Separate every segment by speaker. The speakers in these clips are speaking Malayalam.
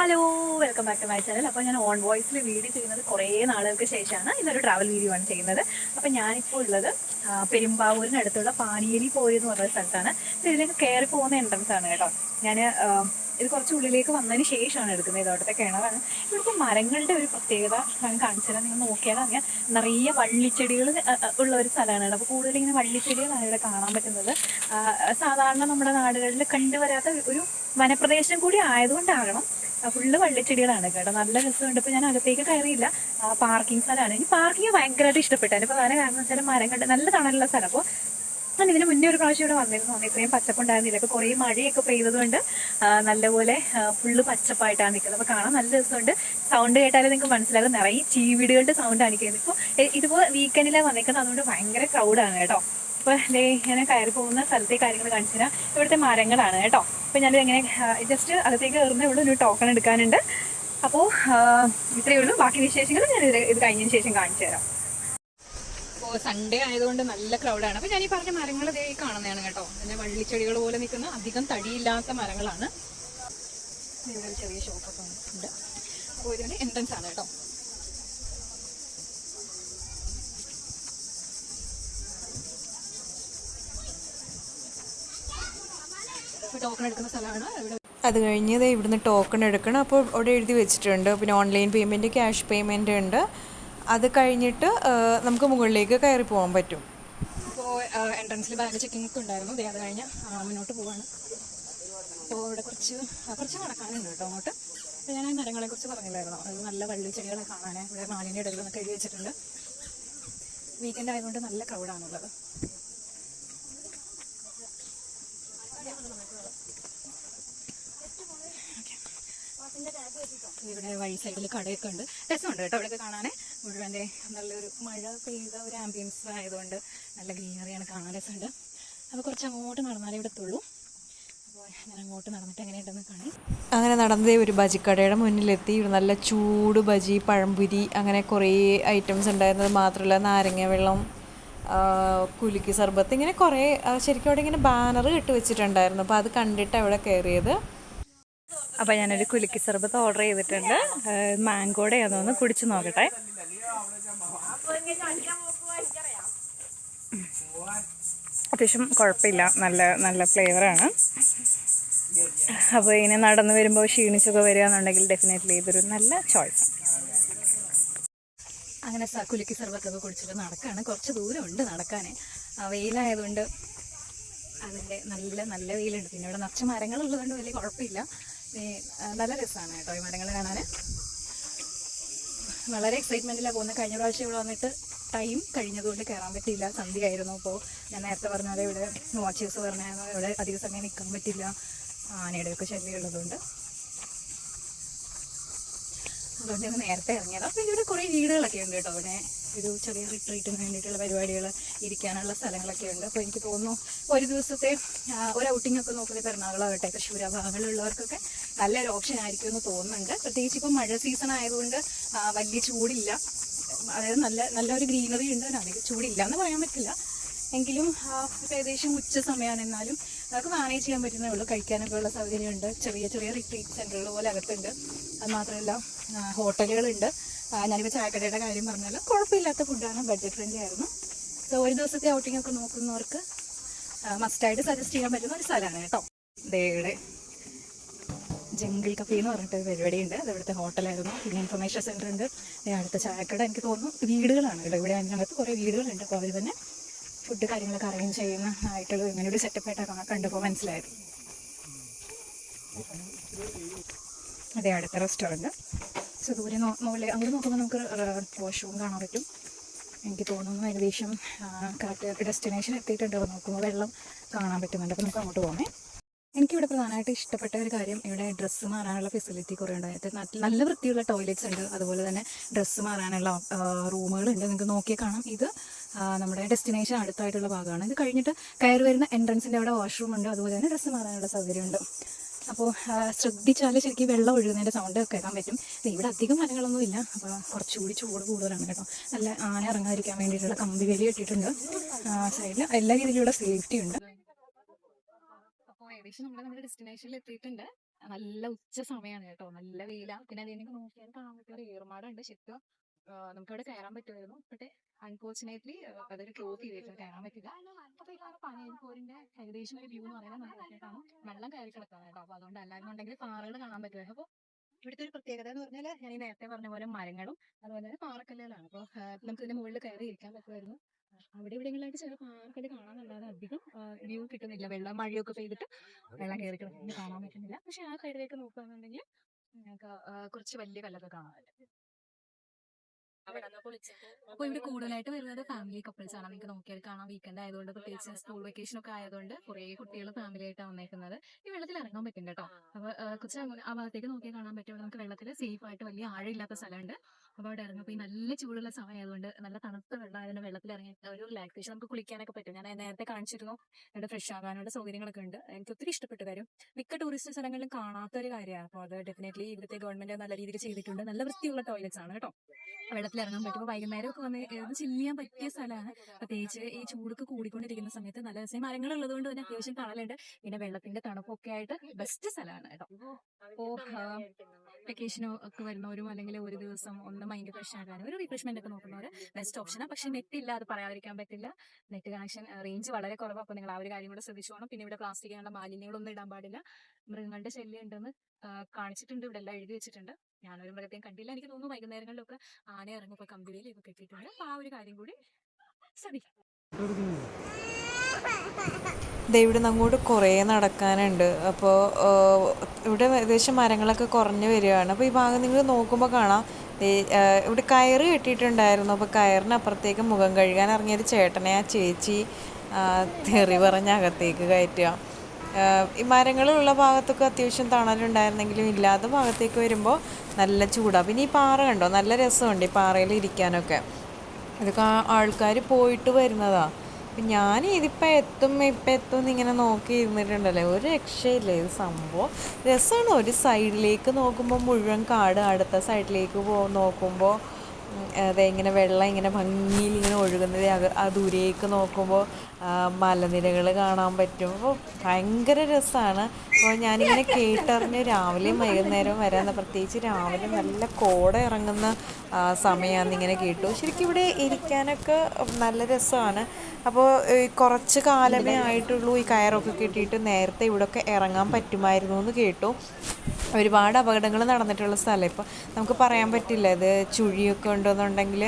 Speaker 1: Hello welcome back to my channel അപ്പോൾ ഞാൻ ഓൺ വോയിസിൽ വീഡിയോ ചെയ്യുന്നത് കുറേ നാളുകൾക്ക് ശേഷമാണ്. ഇന്നൊരു ട്രാവൽ വീഡിയോ ആണ് ചെയ്യുന്നത്. അപ്പോൾ ഞാനിപ്പോൾ ഉള്ളത് പെരുമ്പാവൂരിനടുത്തുള്ള പാനിയേലി പോയി എന്ന് പറഞ്ഞ സ്ഥലത്താണ്. ഇതിലേക്ക് കയറി പോകുന്ന എൻട്രൻസ് ആണ് കേട്ടോ. ഞാൻ ഇത് കുറച്ച് ഉള്ളിലേക്ക് വന്നതിന് ശേഷമാണ് എടുക്കുന്നത് ഇതോടത്തെ കിണറാണ്. ഇവിടുത്തെ മരങ്ങളുടെ ഒരു പ്രത്യേകത ഞാൻ കാണിച്ചു നിങ്ങൾ നോക്കിയാൽ അറിയാം. നിറയെ വള്ളിച്ചെടികൾ ഉള്ള ഒരു സ്ഥലമാണ് അപ്പോൾ കൂടുതൽ ഇങ്ങനെ വള്ളിച്ചെടികളാണ് ഇവിടെ കാണാൻ പറ്റുന്നത്. സാധാരണ നമ്മുടെ നാടുകളിൽ കണ്ടുവരാത്ത ഒരു വനപ്രദേശം കൂടി ആയതുകൊണ്ടാകണം ഫുള്ള് വള്ളിച്ചെടികളാണ് കേട്ടോ. നല്ല രസമുണ്ട്. ഇപ്പൊ ഞാൻ അകത്തേക്ക് കയറിയില്ല. പാർക്കിംഗ് സ്ഥലമാണ്. എനിക്ക് പാർക്കിംഗ് ഭയങ്കരമായിട്ട് ഇഷ്ടപ്പെട്ടു. അതിന് പ്രധാന കാരണം വെച്ചാൽ മരം കണ്ട് നല്ല തണലുള്ള സ്ഥലം. അപ്പോൾ ഞാൻ ഇതിന് മുന്നേ ഒരു പ്രാവശ്യം ഇവിടെ വന്നിരുന്നു. ഇത്രയും പച്ചപ്പുണ്ടായിരുന്നില്ല ഇപ്പൊ കുറേ മഴയൊക്കെ പെയ്തതുകൊണ്ട് നല്ലപോലെ ഫുള്ള് പച്ചപ്പായിട്ടാണ് നിൽക്കുന്നത്. അപ്പോൾ കാണാൻ നല്ല രസമുണ്ട്. സൗണ്ട് കേട്ടാലും നിങ്ങൾക്ക് മനസ്സിലാകും. നിറയെ ചീവീടുകളുടെ സൗണ്ടാണ് കേൾക്കുന്നത്. ഇപ്പോൾ ഇതുപോലെ വീക്കെൻഡിലാണ് വന്നിരിക്കുന്നത്. അതുകൊണ്ട് ഭയങ്കര ക്രൗഡാണ് കേട്ടോ. ഇപ്പൊ ദേ ഇങ്ങനെ കയറി പോകുന്ന സ്ഥലത്തെ കാര്യങ്ങൾ കാണിച്ചു തരാം. ഇവിടുത്തെ മരങ്ങളാണ് കേട്ടോ. അപ്പൊ ഞാനിത് എങ്ങനെ ജസ്റ്റ് അകത്തേക്ക് കയറുന്ന ഉള്ളൂ ഒരു ടോക്കൺ എടുക്കാനുണ്ട്. അപ്പോൾ ഇത്രയേ ഉള്ളൂ. ബാക്കി വിശേഷങ്ങൾ ഞാൻ ഇത് ഇത് കഴിഞ്ഞതിന് ശേഷം കാണിച്ചു തരാം. അപ്പോൾ സൺഡേ ആയതുകൊണ്ട് നല്ല ക്രൗഡാണ് അപ്പോൾ ഞാൻ ഈ പറഞ്ഞ മരങ്ങൾ ഇതേ കാണുന്നതാണ് കേട്ടോ. പിന്നെ വള്ളിച്ചെടികൾ പോലെ നിൽക്കുന്ന അധികം തടിയില്ലാത്ത മരങ്ങളാണ്. ഇവിടെ ചെറിയ ഷോപ്പൊക്കെ ഉണ്ട്. അപ്പോൾ ഇതിന് എൻട്രൻസ് ആണ് കേട്ടോ. ടോക്കൺ എടുക്കുന്ന സ്ഥലമാണ്
Speaker 2: അത് കഴിഞ്ഞ് ഇവിടുന്ന് ടോക്കൺ എടുക്കണം. അപ്പോൾ അവിടെ എഴുതി വെച്ചിട്ടുണ്ട്. പിന്നെ ഓൺലൈൻ പേയ്മെന്റ് ക്യാഷ് പേയ്മെന്റ് ഉണ്ട്. അത് കഴിഞ്ഞിട്ട് നമുക്ക് മുകളിലേക്ക് കയറി പോകാൻ പറ്റും.
Speaker 1: അപ്പോൾ എൻട്രൻസിൽ ബാഗ് ചെക്കിംഗ് ഒക്കെ ഉണ്ടായിരുന്നു. അത് കഴിഞ്ഞ് മുന്നോട്ട് പോവാണ്. അപ്പോൾ ഇവിടെ കുറച്ച് കുറച്ച് നടക്കാനുണ്ട് കേട്ടോ അങ്ങോട്ട്. ഞാൻ ഈ മരങ്ങളെ കുറിച്ച് പറഞ്ഞില്ലായിരുന്നു? അത് നല്ല വള്ളി ചെടികളെ കാണാൻ ഇവിടെ മാലിന്യ നിന്ന് എഴുതി വെച്ചിട്ടുണ്ട്. വീക്കെൻഡ് ആയതുകൊണ്ട് നല്ല ക്രൗഡാണുള്ളത് ഇവിടെ വഴി സൈഡിൽ കടയൊക്കെ ഉണ്ട്. രസമുണ്ട് കേട്ടോ ഇവിടെയൊക്കെ കാണാൻ മുഴുവന്റെ നല്ലൊരു മഴ പെയ്ത ഒരു ആംബിയൻസ് ആയതുകൊണ്ട് നല്ല ഗ്രീനറിയാണ് കാണാൻ രസമുണ്ട്. അപ്പോൾ കുറച്ച് അങ്ങോട്ട് നടന്നാലേ ഇവിടെ തുള്ളൂ
Speaker 2: അങ്ങനെ നടന്നതേ ഒരു ബജിക്കടയുടെ മുന്നിലെത്തി. ഇവിടെ നല്ല ചൂട് ബജി പഴംപുരി അങ്ങനെ കുറേ ഐറ്റംസ് ഉണ്ടായിരുന്നത് മാത്രമല്ല നാരങ്ങ വെള്ളം കുലുക്കി സർബത്ത് ഇങ്ങനെ കുറേ ശരിക്കും അവിടെ ഇങ്ങനെ ബാനർ കെട്ടി വെച്ചിട്ടുണ്ടായിരുന്നു. അപ്പോൾ അത് കണ്ടിട്ട് അവിടെ കയറിയത്.
Speaker 1: അപ്പോൾ ഞാനൊരു കുലുക്കി സർബത്ത് ഓർഡർ ചെയ്തിട്ടുണ്ട്. മാംഗോടെ അതൊന്ന് കുടിച്ചു നോക്കട്ടെ. അത്യാവശ്യം കുഴപ്പമില്ല. നല്ല നല്ല ഫ്ലേവറാണ് അപ്പോൾ ഇനി നടന്നു വരുമ്പോൾ ക്ഷീണിച്ചൊക്കെ വരികയാണെന്നുണ്ടെങ്കിൽ ഡെഫിനറ്റ്ലി ഇതൊരു നല്ല ചോയ്സ് അങ്ങനെ കുലുക്കി സർബത്തൊക്കെ കുടിച്ചിട്ട് നടക്കാണ്. കുറച്ച് ദൂരമുണ്ട് നടക്കാനേ. വെയിലായതുകൊണ്ട് അതിന്റെ നല്ല നല്ല വെയിലുണ്ട്. പിന്നെ ഇവിടെ നിറച്ച് മരങ്ങളുള്ളതുകൊണ്ട് വലിയ കുഴപ്പമില്ല. നല്ല രസമാണ് കേട്ടോ ഈ മരങ്ങൾ കാണാൻ വളരെ എക്സൈറ്റ്മെന്റിലാണ് പോകുന്നത് കഴിഞ്ഞ പ്രാവശ്യം ഇവിടെ വന്നിട്ട് ടൈം കഴിഞ്ഞതുകൊണ്ട് കയറാൻ പറ്റിയില്ല. സന്ധ്യയായിരുന്നു അപ്പോൾ ഞാൻ നേരത്തെ പറഞ്ഞ ഇവിടെ വാച്ചേഴ്സ് പറഞ്ഞായിരുന്നു ഇവിടെ അധിക സമയം നിൽക്കാൻ പറ്റില്ല. ആനയുടെയൊക്കെ ശല്യം ഉള്ളതുകൊണ്ട് ഞങ്ങൾ നേരത്തെ ഇറങ്ങിയത്. അപ്പോൾ ഇവിടെ കുറേ വീടുകളൊക്കെ ഉണ്ട് കേട്ടോ. പിന്നെ ഒരു ചെറിയ റിട്രീറ്റിന് വേണ്ടിയിട്ടുള്ള പരിപാടികൾ ഇരിക്കാനുള്ള സ്ഥലങ്ങളൊക്കെ ഉണ്ട്. അപ്പോൾ എനിക്ക് തോന്നുന്നു ഒരു ദിവസത്തെ ഒരു ഔട്ടിംഗ് ഒക്കെ നോക്കുന്നത് എറണാകുളമാകട്ടെ തൃശ്ശൂർ ഭാഗങ്ങളിലുള്ളവർക്കൊക്കെ നല്ലൊരു ഓപ്ഷൻ ആയിരിക്കും എന്ന് തോന്നുന്നുണ്ട്. പ്രത്യേകിച്ച് ഇപ്പോൾ മഴ സീസൺ ആയതുകൊണ്ട് വലിയ ചൂടില്ല. അതായത് നല്ല നല്ലൊരു ഗ്രീനറി ഉണ്ട്. അധികം ചൂടില്ല എന്ന് പറയാൻ പറ്റില്ല. എങ്കിലും ഏകദേശം ഉച്ച സമയമാണ് എന്നാലും നമുക്ക് മാനേജ് ചെയ്യാൻ പറ്റുന്നേ ഉള്ളൂ. കഴിക്കാനൊക്കെ ഉള്ള സൗകര്യമുണ്ട്. ചെറിയ ചെറിയ റിട്രീറ്റ് സെന്ററുകൾ പോലെ അകത്തുണ്ട്. അത് മാത്രമല്ല ഹോട്ടലുകളുണ്ട്. ഞാനിപ്പോൾ ചായക്കടയുടെ കാര്യം പറഞ്ഞാലും കുഴപ്പമില്ലാത്ത ഫുഡാണ് ബഡ്ജറ്റ് ഫ്രണ്ട്ലി ആയിരുന്നു. സോ ഒരു ദിവസത്തെ ഔട്ടിംഗ് ഒക്കെ നോക്കുന്നവർക്ക് മസ്റ്റായിട്ട് സജസ്റ്റ് ചെയ്യാൻ പറ്റുന്ന ഒരു സ്ഥലമാണ് കേട്ടോ. ദേയുടെ ജംഗിൾ കഫേ എന്ന് പറഞ്ഞിട്ട് പരിപാടിയുണ്ട്. അത് ഇവിടുത്തെ ഹോട്ടലായിരുന്നു പിന്നെ ഇൻഫർമേഷൻ സെന്റർ ഉണ്ട്. അടുത്ത ചായക്കട എനിക്ക് തോന്നുന്നു വീടുകളാണ് ഇവിടെ ഇവിടെ അതിനകത്ത് കുറേ വീടുകളുണ്ട്. അപ്പോൾ അവർ തന്നെ ഫുഡ് കാര്യങ്ങളൊക്കെ അറേഞ്ച് ചെയ്യുന്ന ആയിട്ടുള്ള ഇങ്ങനെ ഒരു സെറ്റപ്പ് ആയിട്ടൊക്കെ കണ്ടപ്പോൾ മനസ്സിലായത്. അതെ അടുത്ത റെസ്റ്റോറന്റ് സോ ദൂരെ നോ മുകളിൽ അവിടെ നോക്കുമ്പോൾ നമുക്ക് വാഷ്റൂം കാണാൻ പറ്റും. എനിക്ക് തോന്നുന്നു ഏകദേശം കറക്റ്റ് ഡെസ്റ്റിനേഷൻ എത്തിയിട്ടുണ്ട്. അപ്പോൾ നോക്കുമ്പോൾ വെള്ളം കാണാൻ പറ്റുന്നുണ്ട്. അപ്പോൾ നമുക്ക് അങ്ങോട്ട് പോകണേ എനിക്കിവിടെ പ്രധാനമായിട്ട് ഇഷ്ടപ്പെട്ട ഒരു കാര്യം ഇവിടെ ഡ്രസ്സ് മാറാനുള്ള ഫെസിലിറ്റി കുറേ ഉണ്ട്. നല്ല- വൃത്തിയുള്ള ടോയ്ലറ്റ്സ് ഉണ്ട്. അതുപോലെ തന്നെ ഡ്രസ്സ് മാറാനുള്ള റൂമുകളുണ്ട്. നിങ്ങൾക്ക് നോക്കിയാൽ കാണാം. ഇത് നമ്മുടെ ഡെസ്റ്റിനേഷൻ അടുത്തായിട്ടുള്ള ഭാഗമാണ്. ഇത് കഴിഞ്ഞിട്ട് കയറി വരുന്ന എൻട്രൻസിന്റെ അവിടെ വാഷ്റൂം ഉണ്ട്. അതുപോലെ തന്നെ ഡ്രസ്സ് മാറാനുള്ള സൗകര്യമുണ്ട്. അപ്പോൾ ശ്രദ്ധിച്ചാൽ ശരിക്കും വെള്ളം ഒഴുകുന്നതിന്റെ സൗണ്ട് കേൾക്കാൻ പറ്റും. ഇവിടെ അധികം മരങ്ങളൊന്നും ഇല്ല. അപ്പോൾ കുറച്ചുകൂടി ചൂട് കൂടുതലാണ് കേട്ടോ. നല്ല ആന ഇറങ്ങാതിരിക്കാൻ വേണ്ടിയിട്ടുള്ള കമ്പി വേലി കെട്ടിയിട്ടുണ്ട്. സൈഡിൽ എല്ലാ രീതിയിലുള്ള സേഫ്റ്റി ഉണ്ട്. അപ്പോൾ ഏകദേശം നമ്മൾ നമ്മുടെ ഡെസ്റ്റിനേഷനിൽ എത്തിയിട്ടുണ്ട്. നല്ല ഉച്ച സമയമാണ് കേട്ടോ. നല്ല വെയിലാണ് പിന്നെ അതിനൊക്കെ നോക്കിയാൽ കാണാൻ പറ്റിയ ഒരു ഏറുമാടുണ്ട്. ശരിക്കും നമുക്ക് അവിടെ കയറാൻ പറ്റുമായിരുന്നു. പക്ഷേ അൺഫോർച്ചുനേറ്റ്ലി അതൊരു ക്ലോസ് ചെയ്തിട്ട് കയറാൻ പറ്റില്ല. അപ്പൊ ഏകദേശം ഒരു വ്യൂ എന്ന് പറയുന്നത് നല്ലതായിട്ടാണ് വെള്ളം കയറി കിടക്കുന്നത് കേട്ടോ. അപ്പൊ അതുകൊണ്ട് എല്ലാവരും ഉണ്ടെങ്കിൽ പാറകൾ കാണാൻ പറ്റുമായിരുന്നു അപ്പൊ ഇവിടുത്തെ ഒരു പ്രത്യേകത എന്ന് പറഞ്ഞാൽ ഞാൻ ഈ നേരത്തെ പറഞ്ഞ പോലെ മരങ്ങളും അതുപോലെ തന്നെ പാറക്കല്ലുകളാണ്. അപ്പോൾ നമുക്ക് ഇതിന്റെ മുകളിൽ കയറി ഇരിക്കാൻ പറ്റുമായിരുന്നു. അവിടെ ഇവിടെയെങ്കിലായിട്ട് ചില പാറക്കൽ കാണാനല്ലാതെ അധികം വ്യൂ കിട്ടുന്നില്ല. വെള്ളം മഴയൊക്കെ പെയ്തിട്ട് വെള്ളം കയറി കിടക്കുന്നത് കാണാൻ പറ്റുന്നില്ല. പക്ഷെ ആ സൈഡിലേക്ക് നോക്കുകയാണെന്നുണ്ടെങ്കിൽ കുറച്ച് വലിയ കല്ലൊക്കെ പറ്റും. അപ്പൊ ഇവിടെ കൂടുതലായിട്ട് വരുന്നത് ഫാമിലി കപ്പിൾസ് ആണ്. നമുക്ക് നോക്കിയാൽ കാണാം. വീക്കെൻഡ് ആയതുകൊണ്ട് പ്രത്യേകിച്ച് സ്കൂൾ വെക്കേഷൻ ഒക്കെ ആയതുകൊണ്ട് കുറെ കുട്ടികൾ ഫാമിലി ആയിട്ടാണ് വന്നേക്കുന്നത്. ഈ വെള്ളത്തിൽ ഇറങ്ങാൻ പറ്റും കേട്ടോ അപ്പൊ കൊച്ചു കുറച്ച് ആ ഭാഗത്തേക്ക് നോക്കിയാൽ കാണാൻ പറ്റും. നമുക്ക് വെള്ളത്തിൽ സേഫ് ആയിട്ട് വലിയ ആഴമില്ലാത്ത സ്ഥലമുണ്ട്. അപ്പൊ അവിടെ ഇറങ്ങും അപ്പൊ ഈ നല്ല ചൂടുള്ള സമയമായതുകൊണ്ട് നല്ല തണുത്ത വെള്ളം ആയതുകൊണ്ട് വെള്ളത്തിൽ ഇറങ്ങി ഒരു റിലാക്സേഷൻ നമുക്ക് കുളിക്കാനൊക്കെ പറ്റും. ഞാൻ നേരത്തെ കാണിച്ചിരുന്നു. ഇവിടെ ഫ്രഷ് ആകാനുള്ള സൗകര്യങ്ങളൊക്കെ ഉണ്ട്. എനിക്ക് ഒത്തിരി ഇഷ്ടപ്പെട്ടു കാര്യം. മിക്ക ടൂറിസ്റ്റ് സ്ഥലങ്ങളിലും കാണാത്ത ഒരു കാര്യമാണ്. അപ്പോൾ അത് ഡെഫിനറ്റ്ലി ഇവിടുത്തെ ഗവൺമെന്റ് നല്ല രീതിയിൽ ചെയ്തിട്ടുണ്ട്. നല്ല വൃത്തിയുള്ള ടോയ്ലറ്റ്സ് ആണ് കേട്ടോ. വെള്ളത്തിൽ ഇറങ്ങാൻ പറ്റും. അപ്പൊ വൈകുന്നേരം ഒക്കെ വന്ന് ചില്ല് ചെയ്യാൻ പറ്റിയ സ്ഥലമാണ്. പ്രത്യേകിച്ച് ഈ ചൂടൊക്കെ കൂടിക്കൊണ്ടിരിക്കുന്ന സമയത്ത് നല്ല രസം മരങ്ങൾ ഉള്ളതുകൊണ്ട് തന്നെ അത്യാവശ്യം തണലുണ്ട്. പിന്നെ വെള്ളത്തിന്റെ തണുപ്പൊക്കെ ആയിട്ട് ബെസ്റ്റ് സ്ഥലമാണ് കേട്ടോ. വെക്കേഷനോ ഒക്കെ വരുന്നവരും അല്ലെങ്കിൽ ഒരു ദിവസം ഒന്ന് മൈൻഡ് ഫ്രഷ് ആകാനും ഒരു റിഫ്രഷ്മെന്റ് ഒക്കെ നോക്കുന്നവർ ബെസ്റ്റ് ഓപ്ഷനാണ് പക്ഷെ നെറ്റ് ഇല്ല അത് പറയാതിരിക്കാൻ പറ്റില്ല. നെറ്റ് കണക്ഷൻ റേഞ്ച് വളരെ കുറവാണ്. അപ്പോൾ നിങ്ങൾ ആ ഒരു കാര്യം കൂടെ ശ്രദ്ധിച്ചു പോകണം. പിന്നെ ഇവിടെ പ്ലാസ്റ്റിക് ആയുള്ള മാലിന്യങ്ങളൊന്നും ഇടാൻ പാടില്ല. മൃഗങ്ങളുടെ ശല്യം ഉണ്ടെന്ന് കാണിച്ചിട്ടുണ്ട്. ഇവിടെ എല്ലാം എഴുതി വെച്ചിട്ടുണ്ട്. ഞാനൊരു മൃഗത്തെയും കണ്ടില്ല. എനിക്ക് തോന്നുന്നു വൈകുന്നേരങ്ങളിലൊക്കെ ആന കമ്പിളിയിൽ ഇതൊക്കെ കെട്ടിയിട്ടുണ്ട്. അപ്പൊ ആ ഒരു കാര്യം കൂടി ശ്രദ്ധിക്കാം.
Speaker 2: ഇവിടെ അങ്ങോട്ട് കുറേ നടക്കാനുണ്ട്. അപ്പോൾ ഇവിടെ ഏകദേശം മരങ്ങളൊക്കെ കുറഞ്ഞു വരികയാണ്. അപ്പോൾ ഈ ഭാഗം നിങ്ങൾ നോക്കുമ്പോൾ കാണാം. ഇവിടെ കയറ് കെട്ടിയിട്ടുണ്ടായിരുന്നു. അപ്പോൾ കയറിനപ്പുറത്തേക്ക് മുഖം കഴുകാൻ ഇറങ്ങിയൊരു ചേട്ടനെ ആ ചേച്ചി തെറി പറഞ്ഞ് അകത്തേക്ക് കയറ്റുക. ഈ മരങ്ങളുള്ള ഭാഗത്തൊക്കെ അത്യാവശ്യം തണലുണ്ടായിരുന്നെങ്കിലും ഇല്ലാത്ത ഭാഗത്തേക്ക് വരുമ്പോൾ നല്ല ചൂടാണ് പിന്നെ ഈ പാറ കണ്ടോ? നല്ല രസമുണ്ട് ഈ പാറയിൽ ഇരിക്കാനൊക്കെ. ഇതൊക്കെ ആൾക്കാർ പോയിട്ട് വരുന്നതാ. അപ്പം ഞാൻ ഇതിപ്പോൾ എത്തും ഇപ്പം എത്തും ഇങ്ങനെ നോക്കി ഇരുന്നിട്ടുണ്ടല്ലേ. ഒരു രക്ഷയില്ല. ഇത് സംഭവം രസമാണ് ഒരു സൈഡിലേക്ക് നോക്കുമ്പോൾ മുഴുവൻ കാട് അടുത്ത സൈഡിലേക്ക് പോ നോക്കുമ്പോൾ അതെ ഇങ്ങനെ വെള്ളം ഇങ്ങനെ ഭംഗിയിൽ ഇങ്ങനെ ഒഴുകുന്നത് ആ ദൂരേക്ക് നോക്കുമ്പോൾ മലനിരകൾ കാണാൻ പറ്റും. അപ്പോൾ ഭയങ്കര രസമാണ് അപ്പോൾ ഞാനിങ്ങനെ കേട്ടറിഞ്ഞ് രാവിലെയും വൈകുന്നേരവും വരാമെന്ന് പ്രത്യേകിച്ച് രാവിലെ നല്ല കോട ഇറങ്ങുന്ന സമയമാണെന്ന് ഇങ്ങനെ കേട്ടു. ശരിക്കും ഇവിടെ ഇരിക്കാനൊക്കെ നല്ല രസമാണ് അപ്പോൾ കുറച്ച് കാലമേ ആയിട്ടുള്ളൂ ഈ കയറൊക്കെ കിട്ടിയിട്ട് നേരത്തെ ഇവിടെയൊക്കെ ഇറങ്ങാൻ പറ്റുമായിരുന്നു എന്ന് കേട്ടു. ഒരുപാട് അപകടങ്ങൾ നടന്നിട്ടുള്ള സ്ഥലം. ഇപ്പോൾ നമുക്ക് പറയാൻ പറ്റില്ല ഇത് ചുഴിയൊക്കെ ഉണ്ടെന്നുണ്ടെങ്കിൽ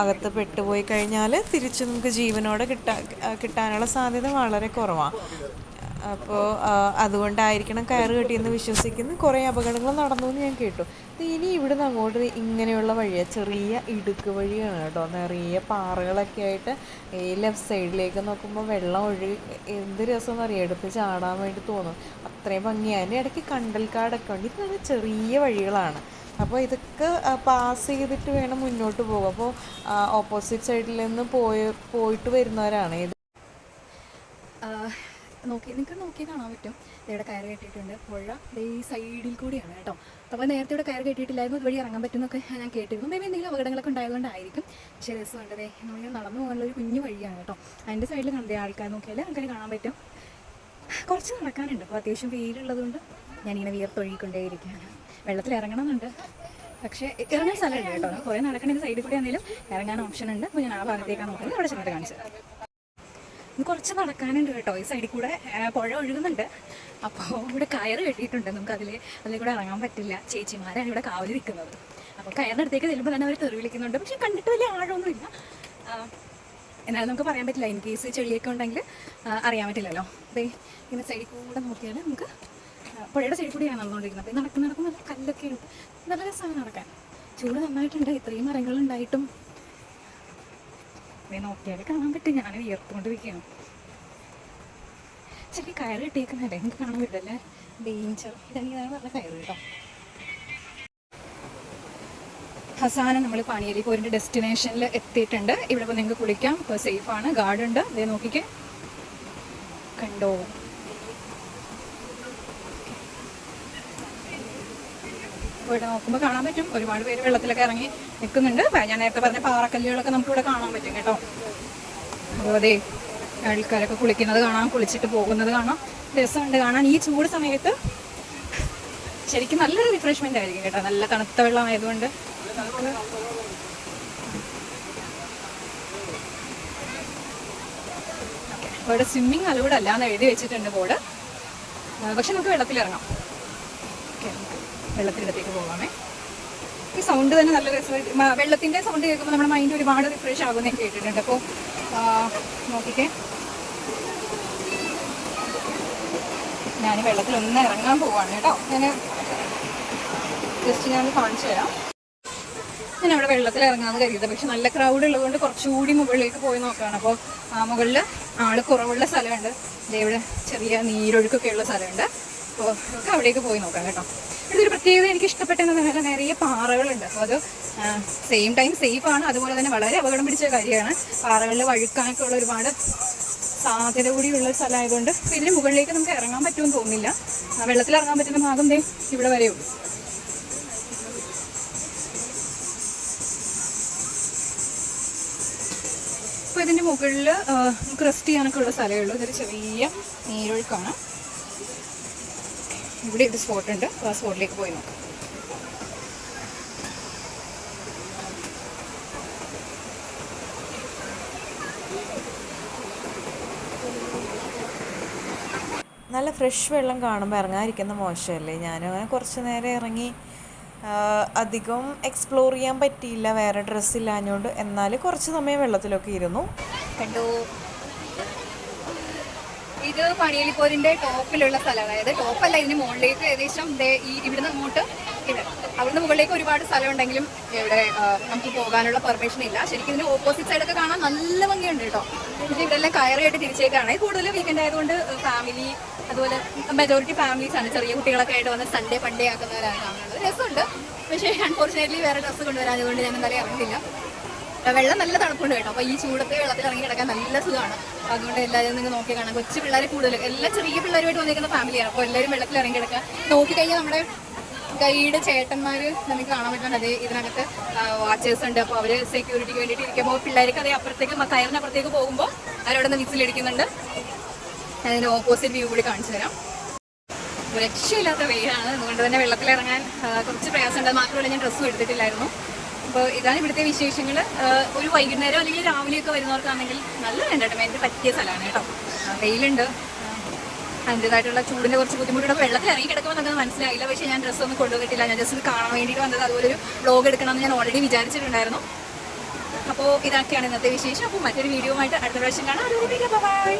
Speaker 2: അകത്ത് പെട്ടുപോയി കഴിഞ്ഞാൽ തിരിച്ച് നമുക്ക് ജീവനോടെ കിട്ടാ കിട്ടാനുള്ള സാധ്യത വളരെ കുറവാണ് അപ്പോൾ അതുകൊണ്ടായിരിക്കണം കയറ് കെട്ടിയെന്ന് വിശ്വസിക്കുന്നു. കുറേ അപകടങ്ങൾ നടന്നു എന്ന് ഞാൻ കേട്ടു. ഇനി ഇവിടുന്ന് അങ്ങോട്ട് ഇങ്ങനെയുള്ള വഴിയാണ് ചെറിയ ഇടുക്ക് വഴിയാണ് കേട്ടോ. നിറയെ പാറകളൊക്കെ ആയിട്ട് ഈ ലെഫ്റ്റ് സൈഡിലേക്ക് നോക്കുമ്പോൾ വെള്ളം ഒഴുകി എന്ത് രസം അറിയാം എടുത്ത് ചാടാൻ വേണ്ടി തോന്നും. അത്രയും അതിന്റെ ഇടയ്ക്ക് കണ്ടൽക്കാടൊക്കെ ഉണ്ട്. ഇത് നല്ല ചെറിയ വഴികളാണ്. അപ്പോൾ ഇതൊക്കെ പാസ് ചെയ്തിട്ട് വേണം മുന്നോട്ട് പോകും അപ്പോൾ ഓപ്പോസിറ്റ് സൈഡിൽ നിന്ന് പോയ പോയിട്ട് വരുന്നവരാണ് ഇത്.
Speaker 1: നോക്കി നിങ്ങൾക്ക് നോക്കി കാണാൻ പറ്റും. ഇവിടെ കയറ് കെട്ടിയിട്ടുണ്ട്. പുഴ ഈ സൈഡിൽ കൂടിയാണ് കേട്ടോ. അപ്പോൾ നേരത്തെ ഇവിടെ കയറ് കെട്ടിയിട്ടില്ലായിരുന്നു. ഇതുവഴി ഇറങ്ങാൻ പറ്റുമെന്നൊക്കെ ഞാൻ കേട്ടിരുന്നു. മേബി എന്തെങ്കിലും അപകടങ്ങളൊക്കെ ഉണ്ടായതുകൊണ്ടായിരിക്കും. പക്ഷേ രസമുണ്ട്. നമ്മൾ നടന്നു പോകാനുള്ള ഒരു കുഞ്ഞു വഴിയാണ് കേട്ടോ. അതിന്റെ സൈഡിൽ കണ്ടേ. ആൾക്കാർ നോക്കിയാൽ ആൾക്കാർ കാണാൻ പറ്റും. കുറച്ച് നടക്കാനുണ്ട്. അപ്പോൾ അത്യാവശ്യം വെയിലുള്ളതുകൊണ്ട് ഞാനിങ്ങനെ വിയർത്തൊഴുകിക്കൊണ്ടേയിരിക്കുകയാണ്. വെള്ളത്തിൽ ഇറങ്ങണമെന്നുണ്ട്. പക്ഷേ ഇറങ്ങാൻ സ്ഥലമുണ്ട് കേട്ടോ. കുറേ നടക്കണ സൈഡിൽ കൂടി ആണെങ്കിലും ഇറങ്ങാൻ ഓപ്ഷൻ ഉണ്ട്. അപ്പോൾ ഞാൻ ആ ഭാഗത്തേക്കാണ് നോക്കുന്നത്. അവിടെ ചെന്നിട്ട് കാണിച്ചത് കുറച്ച് നടക്കാനുണ്ട് കേട്ടോ. ഈ സൈഡിൽ കൂടെ പുഴ ഒഴുകുന്നുണ്ട്. അപ്പോൾ ഇവിടെ കയറ് കെട്ടിയിട്ടുണ്ട്. നമുക്ക് അതിൽ അതിൽ കൂടെ ഇറങ്ങാൻ പറ്റില്ല. ചേച്ചിമാരാണ് ഇവിടെ കാവലി നിൽക്കുന്നത് അപ്പോൾ കയറിനടുത്തേക്ക് ചെല്ലുമ്പോൾ തന്നെ അവർ തെറി വിളിക്കുന്നുണ്ട്. പക്ഷെ കണ്ടിട്ട് വലിയ ആഴമൊന്നുമില്ല. എന്നാലും നമുക്ക് പറയാൻ പറ്റില്ല. ഇൻ കേസ് ചെളിയൊക്കെ ഉണ്ടെങ്കിൽ അറിയാൻ പറ്റില്ലല്ലോ. അപ്പോൾ ഇങ്ങനെ സൈഡിൽ കൂടെ നോക്കിയാൽ നമുക്ക് പുഴയുടെ സൈഡിൽ കൂടിയാണ് നടന്നുകൊണ്ടിരിക്കുന്നത്. അപ്പോൾ നടക്കുന്ന നടക്കുന്ന നല്ല കല്ലൊക്കെ ഉണ്ട്. നല്ല രസമാണ് നടക്കാൻ. ചൂട് നന്നായിട്ടുണ്ട്. ഇത്രയും മരങ്ങളുണ്ടായിട്ടും ദേ നോക്കിയാൽ കാണാൻ പറ്റും. ഞാൻ വിയർത്തുകൊണ്ടിരിക്കുകയാണ്. ശരി കയറ് കിട്ടിയേക്കുന്നല്ലേ എനിക്ക് കാണാൻ പറ്റില്ലല്ലേ ഡേഞ്ചർ ഇതാണ് നല്ല കയറ് കേട്ടോ. അവസാനം നമ്മൾ പണിയലി പോരിന്റെ ഡെസ്റ്റിനേഷനിൽ എത്തിയിട്ടുണ്ട്. ഇവിടെ ഇപ്പോൾ നിങ്ങൾക്ക് കുളിക്കാം. ഇപ്പോൾ സേഫാണ് ഗാർഡ് ഉണ്ട്. ഇതേ നോക്കിക്കേ. കണ്ടോ? ഇവിടെ നോക്കുമ്പോൾ കാണാൻ പറ്റും. ഒരുപാട് പേര് വെള്ളത്തിലൊക്കെ ഇറങ്ങി നിൽക്കുന്നുണ്ട് ഞാൻ നേരത്തെ പറഞ്ഞ പാറക്കല്ലുകളൊക്കെ നമുക്ക് ഇവിടെ കാണാൻ പറ്റും കേട്ടോ. അപ്പോൾ അതെ ആൾക്കാരൊക്കെ കുളിക്കുന്നത് കാണാം. കുളിച്ചിട്ട് പോകുന്നത് കാണാം. രസമുണ്ട് കാണാൻ. ഈ ചൂട് സമയത്ത് ശരിക്കും നല്ലൊരു റിഫ്രഷ്മെന്റ് ആയിരിക്കും കേട്ടോ. നല്ല തണുത്ത വെള്ളം ആയതുകൊണ്ട്. നമുക്ക് ഇവിടെ സ്വിമ്മിങ് അലൗഡ് അല്ല എന്ന് എഴുതി വെച്ചിട്ടുണ്ട് ബോർഡ് പക്ഷെ നമുക്ക് വെള്ളത്തിൽ ഇറങ്ങാം. ഓക്കെ വെള്ളത്തിനടുത്തേക്ക് പോകാമേ ഈ സൗണ്ട് തന്നെ നല്ല രസമായിട്ട് വെള്ളത്തിന്റെ സൗണ്ട് കേൾക്കുമ്പോൾ നമ്മുടെ മൈൻഡ് ഒരുപാട് റിഫ്രഷ് ആകുമെന്ന് കേട്ടിട്ടുണ്ട്. അപ്പോൾ നോക്കിക്കേ. ഞാൻ വെള്ളത്തിൽ ഒന്ന് ഇറങ്ങാൻ പോവാണ് കേട്ടോ. ഞാൻ ജസ്റ്റ് ഞാൻ കാണിച്ചു തരാം. ഞാൻ അവിടെ വെള്ളത്തിൽ ഇറങ്ങാമെന്ന് കരുതിയത്. പക്ഷെ നല്ല ക്രൗഡ് ഉള്ളതുകൊണ്ട് കുറച്ചുകൂടി മുകളിലേക്ക് പോയി നോക്കുകയാണ്. അപ്പോൾ ആ മുകളിൽ ആൾ കുറവുള്ള സ്ഥലമുണ്ട്. ഇവിടെ ചെറിയ നീരൊഴുക്കൊക്കെ ഉള്ള സ്ഥലമുണ്ട്. അപ്പോൾ നമുക്ക് അവിടേക്ക് പോയി നോക്കാം കേട്ടോ. ഇതൊരു പ്രത്യേകത എനിക്ക് ഇഷ്ടപ്പെട്ടെന്ന് പറഞ്ഞാൽ നിറയെ പാറകളുണ്ട്. അപ്പോൾ അത് സെയിം ടൈം സേഫ് ആണ്. അതുപോലെ തന്നെ വളരെ അപകടം പിടിച്ച കാര്യമാണ്. പാറകളിൽ വഴുക്കാനൊക്കെ ഉള്ള ഒരുപാട് സാധ്യത കൂടിയുള്ള സ്ഥലമായതുകൊണ്ട് പിന്നെ മുകളിലേക്ക് നമുക്ക് ഇറങ്ങാൻ പറ്റുമെന്ന് തോന്നുന്നില്ല. വെള്ളത്തിൽ ഇറങ്ങാൻ പറ്റുന്ന ഭാഗം ദേ ഇവിടെ വരെയുള്ളൂ. ഇതിന്റെ മുകളിൽ നമുക്ക് റെസ്റ്റ് ചെയ്യാനൊക്കെ ഉള്ള സ്ഥലമേ ഉള്ളൂ. ഇതൊരു ചെറിയ നീരൊഴുക്കാണ്. ഇവിടെ ഇത് സ്പോട്ട് ഉണ്ട്. ആ സ്പോട്ടിലേക്ക് പോയി നോക്കാം.
Speaker 2: നല്ല ഫ്രഷ് വെള്ളം കാണുമ്പോൾ ഇറങ്ങാതിരിക്കുന്ന മോശമല്ലേ? ഞാൻ അങ്ങനെ കുറച്ച് നേരം ഇറങ്ങി അധികം എക്സ്പ്ലോർ ചെയ്യാൻ പറ്റിയില്ല. വേറെ ഡ്രസ്സ് ഇല്ലാഞ്ഞോണ്ട്. എന്നാൽ കുറച്ച് സമയം വെള്ളത്തിലൊക്കെ ഇരുന്നു.
Speaker 1: കണ്ടു. ഇത് പണിയലിപ്പോരിന്റെ ടോപ്പിലുള്ള സ്ഥലം. അതായത് ടോപ്പല്ല ഇതിന് മുകളിലേക്ക് ഏകദേശം ഇവിടുന്ന് അങ്ങോട്ട് അവിടുന്ന് മുകളിലേക്ക് ഒരുപാട് സ്ഥലം ഉണ്ടെങ്കിലും ഇവിടെ നമുക്ക് പോകാനുള്ള പെർമിഷൻ ഇല്ല. ശരിക്കും ഇതിന്റെ ഓപ്പോസിറ്റ് സൈഡൊക്കെ കാണാൻ നല്ല ഭംഗിയുണ്ട് കേട്ടോ. പക്ഷെ ഇവിടെ എല്ലാം കയറിയായിട്ട് തിരിച്ചേക്കാണ്. കൂടുതൽ വീക്കെൻഡ് ആയതുകൊണ്ട് ഫാമിലി അതുപോലെ മെജോറിറ്റി ഫാമിലീസ് ആണ്. ചെറിയ കുട്ടികളൊക്കെ ആയിട്ട് വന്ന് സൺഡേ പണ്ടേ ആക്കുന്നവരാണ് കാണുന്നത് രസമുണ്ട്. പക്ഷേ അൺഫോർച്ചുനേറ്റ്ലി വേറെ ഡ്രസ്സ് കൊണ്ടുവരാഞ്ഞതുകൊണ്ട് ഞാൻ എന്തായാലും ഇറങ്ങില്ല വെള്ളം നല്ല തണുപ്പുണ്ട് കേട്ടോ. അപ്പൊ ഈ ചൂടത്ത് വെള്ളത്തിൽ ഇറങ്ങി കിടക്കാൻ നല്ല സുഖമാണ്. അതുകൊണ്ട് എല്ലാവരും നിങ്ങൾ നോക്കി കാണാം. കൊച്ചു പിള്ളേരെ കൂടുതൽ എല്ലാ ചെറിയ പിള്ളേരുമായിട്ട് വന്നിരിക്കുന്ന ഫാമിലിയാണ് അപ്പോൾ എല്ലാവരും വെള്ളത്തിൽ ഇറങ്ങി കിടക്കുക. നോക്കി കഴിഞ്ഞാൽ നമ്മുടെ ഗൈഡ് ചേട്ടന്മാര് നമുക്ക് കാണാൻ പറ്റുന്നുണ്ട്. അതേ ഇതിനകത്ത് വാച്ചേഴ്സ് ഉണ്ട്. അപ്പോൾ അവർ സെക്യൂരിറ്റിക്ക് വേണ്ടിയിട്ട് ഇരിക്കുമ്പോൾ പിള്ളേർക്ക് അതേ അപ്പുറത്തേക്ക് കയറിനപ്പുറത്തേക്ക് പോകുമ്പോൾ അവരവിടെ നിന്ന് വിസിലടിക്കുന്നുണ്ട് അതിന്റെ ഓപ്പോസിറ്റ് വ്യൂ കൂടി കാണിച്ചു തരാം. രക്ഷയില്ലാത്ത വെയിലാണ്. അതുകൊണ്ട് തന്നെ വെള്ളത്തിലിറങ്ങാൻ കുറച്ച് പ്രയാസമുണ്ട്. മാത്രമല്ല ഞാൻ ഡ്രസ്സും എടുത്തിട്ടില്ലായിരുന്നു. അപ്പോൾ ഇതാണ് ഇവിടുത്തെ വിശേഷങ്ങൾ ഒരു വൈകുന്നേരം അല്ലെങ്കിൽ രാവിലെയൊക്കെ വരുന്നവർക്കാണെങ്കിൽ നല്ല എന്റർടൈൻമെന്റ് പറ്റിയ സ്ഥലമാണ് കേട്ടോ. വെയിലുണ്ട്. അതിന്റെതായിട്ടുള്ള ചൂടിന്റെ കുറച്ച് ബുദ്ധിമുട്ടുണ്ട് വെള്ളത്തിൽ ഇറങ്ങി കിടക്കുമ്പോൾ നമുക്ക് മനസ്സിലായില്ല. പക്ഷേ ഞാൻ ഡ്രസ്സൊന്നും കൊണ്ടുവന്നിട്ടില്ല. ഞാൻ ജസ്റ്റ് കാണാൻ വേണ്ടിയിട്ട് വന്നത്. അതുപോലെ ഒരു വ്ലോഗ് എടുക്കണമെന്ന് ഞാൻ ഓൾറെഡി വിചാരിച്ചിട്ടുണ്ടായിരുന്നു. അപ്പോൾ ഇതൊക്കെയാണ് ഇന്നത്തെ വിശേഷം. അപ്പോൾ മറ്റൊരു വീഡിയോ ആയിട്ട് അടുത്ത പ്രാവശ്യം കാണാം. ബൈ.